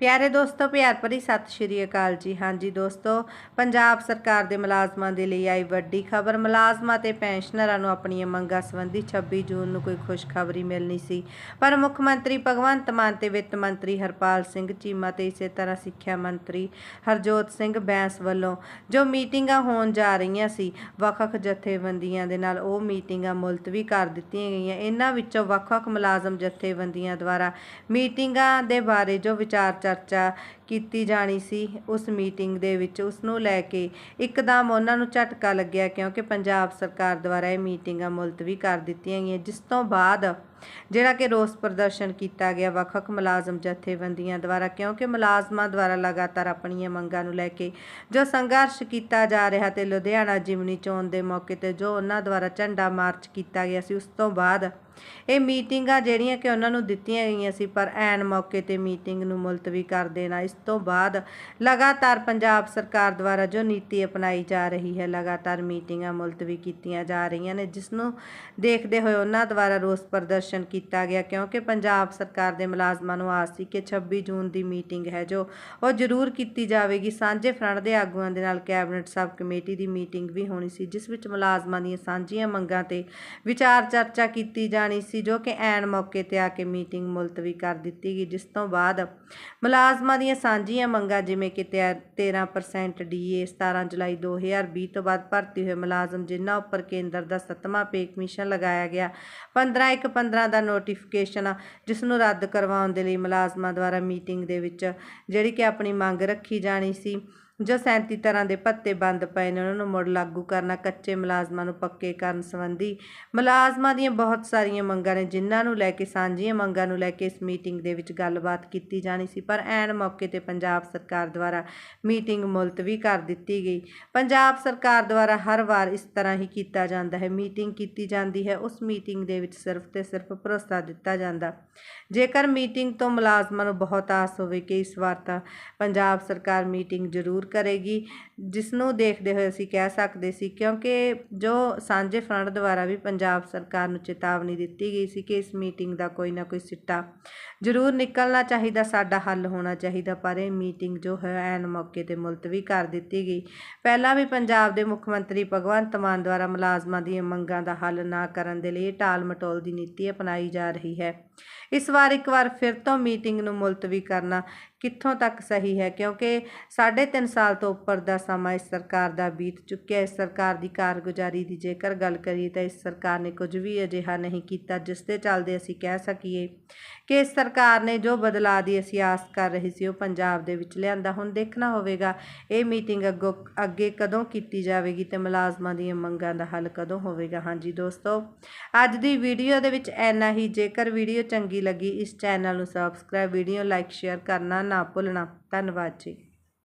ਪਿਆਰੇ ਦੋਸਤੋ, ਪਿਆਰ ਭਰੀ ਸਤਿ ਸ਼੍ਰੀ ਅਕਾਲ ਜੀ। ਹਾਂਜੀ ਦੋਸਤੋ, ਪੰਜਾਬ ਸਰਕਾਰ ਦੇ ਮੁਲਾਜ਼ਮਾਂ ਦੇ ਲਈ ਆਈ ਵੱਡੀ ਖਬਰ। ਮੁਲਾਜ਼ਮਾਂ ਤੇ ਪੈਨਸ਼ਨਰਾਂ ਨੂੰ ਆਪਣੀਆਂ ਮੰਗਾਂ ਸੰਬੰਧੀ 26 ਜੂਨ ਨੂੰ ਕੋਈ ਖੁਸ਼ਖਬਰੀ ਮਿਲਣੀ ਸੀ। ਪਰ ਮੁੱਖ ਮੰਤਰੀ ਭਗਵੰਤ ਮਾਨ ਤੇ ਵਿੱਤ ਮੰਤਰੀ ਹਰਪਾਲ ਸਿੰਘ ਚੀਮਾ ਤੇ ਇਸੇ ਤਰ੍ਹਾਂ ਸਿੱਖਿਆ ਮੰਤਰੀ ਹਰਜੋਤ ਸਿੰਘ ਬੈਂਸ ਵੱਲੋਂ ਜੋ ਮੀਟਿੰਗਾਂ ਹੋਣ ਜਾ ਰਹੀਆਂ ਸੀ, ਵੱਖ-ਵੱਖ ਜਥੇਬੰਦੀਆਂ ਦੇ ਨਾਲ ਉਹ ਮੀਟਿੰਗਾਂ ਮੁਲਤਵੀ ਕਰ ਦਿੱਤੀਆਂ ਗਈਆਂ। ਇਹਨਾਂ ਵਿੱਚੋਂ ਵੱਖ-ਵੱਖ ਮੁਲਾਜ਼ਮ ਜਥੇਬੰਦੀਆਂ ਦੁਆਰਾ ਮੀਟਿੰਗਾਂ ਦੇ ਬਾਰੇ ਜੋ ਵਿਚਾਰ ਚਰਚਾ ਕੀਤੀ ਜਾਣੀ ਸੀ ਉਸ ਮੀਟਿੰਗ ਦੇ ਵਿੱਚ। ਉਸ ਨੂੰ ਲੈ ਕੇ ਇੱਕਦਮ ਉਹਨਾਂ ਨੂੰ ਝਟਕਾ ਲੱਗਿਆ ਕਿਉਂਕਿ ਪੰਜਾਬ ਸਰਕਾਰ ਦੁਆਰਾ ਇਹ ਮੀਟਿੰਗਾਂ ਮੁਲਤਵੀ ਕਰ ਦਿੱਤੀਆਂ ਗਈਆਂ, ਜਿਸ ਤੋਂ ਬਾਅਦ ਜਿਹੜਾ ਕਿ ਰੋਸ ਪ੍ਰਦਰਸ਼ਨ ਕੀਤਾ ਗਿਆ ਵੱਖ-ਵੱਖ ਮੁਲਾਜ਼ਮ ਜਥੇਬੰਦੀਆਂ ਦੁਆਰਾ, ਕਿਉਂਕਿ ਮੁਲਾਜ਼ਮਾਂ ਦੁਆਰਾ ਲਗਾਤਾਰ ਆਪਣੀਆਂ ਮੰਗਾਂ ਨੂੰ ਲੈ ਕੇ ਜੋ ਸੰਘਰਸ਼ ਕੀਤਾ ਜਾ ਰਿਹਾ ਤੇ ਲੁਧਿਆਣਾ ਜਿਮਨੀ ਚੋਣ ਦੇ ਮੌਕੇ ਤੇ ਜੋ ਉਹਨਾਂ ਦੁਆਰਾ ਝੰਡਾ ਮਾਰਚ ਕੀਤਾ ਗਿਆ ਸੀ, ਉਸ ਤੋਂ ਬਾਅਦ ਇਹ ਮੀਟਿੰਗਾਂ ਜਿਹੜੀਆਂ ਕਿ ਉਹਨਾਂ ਨੂੰ ਦਿੱਤੀਆਂ ਗਈਆਂ ਸੀ, ਪਰ ਐਨ ਮੌਕੇ ਤੇ ਮੀਟਿੰਗ ਨੂੰ ਮੁਲਤਵੀ ਕਰ ਦੇਣਾ, ਇਸ ਤੋਂ ਬਾਅਦ ਲਗਾਤਾਰ ਪੰਜਾਬ ਸਰਕਾਰ ਦੁਆਰਾ ਜੋ ਨੀਤੀ ਅਪਣਾਈ ਜਾ ਰਹੀ ਹੈ, ਲਗਾਤਾਰ ਮੀਟਿੰਗਾਂ ਮੁਲਤਵੀ ਕੀਤੀਆਂ ਜਾ ਰਹੀਆਂ ਨੇ, ਜਿਸ ਨੂੰ ਦੇਖਦੇ ਹੋਏ ਉਹਨਾਂ ਦੁਆਰਾ ਰੋਸ ਪ੍ਰਦਰਸ਼ਨ ਕੀਤਾ ਗਿਆ, ਕਿਉਂਕਿ ਪੰਜਾਬ ਸਰਕਾਰ ਦੇ ਮੁਲਾਜ਼ਮਾਂ ਨੂੰ ਆਸ ਸੀ ਕਿ 26 ਜੂਨ ਦੀ ਮੀਟਿੰਗ ਹੈ ਜੋ ਉਹ ਜ਼ਰੂਰ ਕੀਤੀ ਜਾਵੇਗੀ। ਸਾਂਝੇ ਫਰੰਟ ਦੇ ਆਗੂਆਂ ਦੇ ਨਾਲ ਕੈਬਨਿਟ ਸਬ ਕਮੇਟੀ ਦੀ ਮੀਟਿੰਗ ਵੀ ਹੋਣੀ ਸੀ, ਜਿਸ ਵਿੱਚ ਮੁਲਾਜ਼ਮਾਂ ਦੀਆਂ ਸਾਂਝੀਆਂ ਮੰਗਾਂ ਤੇ ਵਿਚਾਰ ਚਰਚਾ ਕੀਤੀ ਜਾਣੀ ਸੀ, ਜੋ ਕਿ ਐਨ ਮੌਕੇ ਤੇ ਆ ਕੇ ਮੀਟਿੰਗ ਮੁਲਤਵੀ ਕਰ ਦਿੱਤੀ ਗਈ, ਜਿਸ ਤੋਂ ਬਾਅਦ ਮੁਲਾਜ਼ਮਾਂ ਦੀਆਂ ਸਾਂਝੀਆਂ ਮੰਗਾਂ ਜਿਵੇਂ ਕਿ ਤਿਆ- 13% ਡੀਏ 17 ਜੁਲਾਈ 2020 ਤੋਂ ਬਾਅਦ ਭਰਤੀ ਹੋਏ ਮੁਲਾਜ਼ਮ, ਜਿਨ੍ਹਾਂ ਉੱਪਰ ਕੇਂਦਰ ਦਾ ਸੱਤਵਾਂ ਪੇ ਕਮਿਸ਼ਨ ਲਗਾਇਆ ਗਿਆ 15 ਇੱਕ 15 ਦਾ ਨੋਟੀਫਿਕੇਸ਼ਨ ਜਿਸ ਨੂੰ ਰੱਦ ਕਰਵਾਉਣ ਦੇ ਲਈ ਮੁਲਾਜ਼ਮਾਂ ਦੁਆਰਾ ਮੀਟਿੰਗ ਦੇ ਵਿੱਚ ਜਿਹੜੀ ਕਿ ਆਪਣੀ ਮੰਗ ਰੱਖੀ ਜਾਣੀ ਸੀ। ਜੋ 37 ਤਰ੍ਹਾਂ ਦੇ ਭੱਤੇ ਬੰਦ ਪਏ ਨੇ, ਉਹਨਾਂ ਨੂੰ ਮੁੜ ਲਾਗੂ ਕਰਨਾ, ਕੱਚੇ ਮੁਲਾਜ਼ਮਾਂ ਨੂੰ ਪੱਕੇ ਕਰਨ ਸੰਬੰਧੀ। ਮੁਲਾਜ਼ਮਾਂ ਦੀਆਂ ਬਹੁਤ ਸਾਰੀਆਂ ਮੰਗਾਂ ਨੇ, ਜਿਨ੍ਹਾਂ ਨੂੰ ਲੈ ਕੇ, ਸਾਂਝੀਆਂ ਮੰਗਾਂ ਨੂੰ ਲੈ ਕੇ ਇਸ ਮੀਟਿੰਗ ਦੇ ਵਿੱਚ ਗੱਲਬਾਤ ਕੀਤੀ ਜਾਣੀ ਸੀ, ਪਰ ਐਨ ਮੌਕੇ ਤੇ ਪੰਜਾਬ ਸਰਕਾਰ ਦੁਆਰਾ ਮੀਟਿੰਗ ਮੁਲਤਵੀ ਕਰ ਦਿੱਤੀ ਗਈ। ਪੰਜਾਬ ਸਰਕਾਰ ਦੁਆਰਾ ਹਰ ਵਾਰ ਇਸ ਤਰ੍ਹਾਂ ਹੀ ਕੀਤਾ ਜਾਂਦਾ ਹੈ, ਮੀਟਿੰਗ ਕੀਤੀ ਜਾਂਦੀ ਹੈ, ਉਸ ਮੀਟਿੰਗ ਦੇ ਵਿੱਚ ਸਿਰਫ ਤੇ ਸਿਰਫ ਭਰੋਸਾ ਦਿੱਤਾ ਜਾਂਦਾ। ਜੇਕਰ ਮੀਟਿੰਗ ਤੋਂ ਮੁਲਾਜ਼ਮਾਂ ਨੂੰ ਬਹੁਤ ਆਸ ਹੋਵੇ ਕਿ ਇਸ ਵਾਰ ਤਾਂ ਪੰਜਾਬ ਸਰਕਾਰ ਮੀਟਿੰਗ ਜ਼ਰੂਰ ਕਰੇਗੀ ਜਿਸ ਨੂੰ ਦੇਖਦੇ ਹੋਏ ਅਸੀਂ ਕਹਿ ਸਕਦੇ ਸੀ, ਕਿਉਂਕਿ ਜੋ ਸਾਂਝੇ ਫਰੰਟ ਦੁਆਰਾ ਵੀ ਪੰਜਾਬ ਸਰਕਾਰ ਨੂੰ ਚੇਤਾਵਨੀ ਦਿੱਤੀ ਗਈ ਸੀ ਕਿ ਇਸ ਮੀਟਿੰਗ ਦਾ ਕੋਈ ਨਾ ਕੋਈ ਸਿੱਟਾ ਜ਼ਰੂਰ ਨਿਕਲਣਾ ਚਾਹੀਦਾ, ਸਾਡਾ ਹੱਲ ਹੋਣਾ ਚਾਹੀਦਾ, ਪਰ ਇਹ ਮੀਟਿੰਗ ਜੋ ਹੈ ਐਨ ਮੌਕੇ ਤੇ ਮੁਲਤਵੀ ਕਰ ਦਿੱਤੀ ਗਈ। ਪਹਿਲਾਂ ਵੀ ਪੰਜਾਬ ਦੇ ਮੁੱਖ ਮੰਤਰੀ ਭਗਵੰਤ ਮਾਨ ਦੁਆਰਾ ਮੁਲਾਜ਼ਮਾਂ ਦੀਆਂ ਮੰਗਾਂ ਦਾ ਹੱਲ ਨਾ ਕਰਨ ਦੇ ਲਈ ਟਾਲ ਮਟੋਲ ਦੀ ਨੀਤੀ ਅਪਣਾਈ ਜਾ ਰਹੀ ਹੈ। ਇਸ ਵਾਰ ਇੱਕ ਵਾਰ ਫਿਰ ਤੋਂ ਮੀਟਿੰਗ ਨੂੰ ਮੁਲਤਵੀ ਕਰਨਾ ਕਿੱਥੋਂ ਤੱਕ ਸਹੀ ਹੈ? ਕਿਉਂਕਿ ਸਾਢੇ ਤਿੰਨ ਸਾਲ ਤੋਂ ਉੱਪਰ ਦਾ ਸਮਾਂ ਇਸ ਸਰਕਾਰ ਦਾ ਬੀਤ ਚੁੱਕਿਆ ਇਸ ਸਰਕਾਰ ਦੀ ਕਾਰਗੁਜ਼ਾਰੀ ਦੀ ਜੇਕਰ ਗੱਲ ਕਰੀਏ ਤਾਂ ਇਸ ਸਰਕਾਰ ਨੇ ਕੁਝ ਵੀ ਅਜਿਹਾ ਨਹੀਂ ਕੀਤਾ ਜਿਸ ਦੇ ਚੱਲਦੇ ਅਸੀਂ ਕਹਿ ਸਕੀਏ ਕਿ ਇਸ ਸਰਕਾਰ ਨੇ ਜੋ ਬਦਲਾਅ ਦੀ ਅਸੀਂ ਆਸ ਕਰ ਰਹੀ ਸੀ ਉਹ ਪੰਜਾਬ ਦੇ ਵਿੱਚ ਲਿਆਂਦਾ। ਹੁਣ ਦੇਖਣਾ ਹੋਵੇਗਾ ਇਹ ਮੀਟਿੰਗ ਅੱਗੋਂ ਅੱਗੇ ਕਦੋਂ ਕੀਤੀ ਜਾਵੇਗੀ ਤੇ ਮੁਲਾਜ਼ਮਾਂ ਦੀਆਂ ਮੰਗਾਂ ਦਾ ਹੱਲ ਕਦੋਂ ਹੋਵੇਗਾ? ਹਾਂਜੀ ਦੋਸਤੋ, ਅੱਜ ਦੀ ਵੀਡੀਓ ਦੇ ਵਿੱਚ ਇੰਨਾ ਹੀ। ਜੇਕਰ ਵੀਡੀਓ ਚੰਗੀ ਲੱਗੀ ਇਸ ਚੈਨਲ ਨੂੰ ਸਬਸਕ੍ਰਾਈਬ ਵੀਡੀਓ ਲਾਈਕ ਸ਼ੇਅਰ ਕਰਨਾ ਨਾ ਭੁੱਲਣਾ। ਧੰਨਵਾਦ ਜੀ।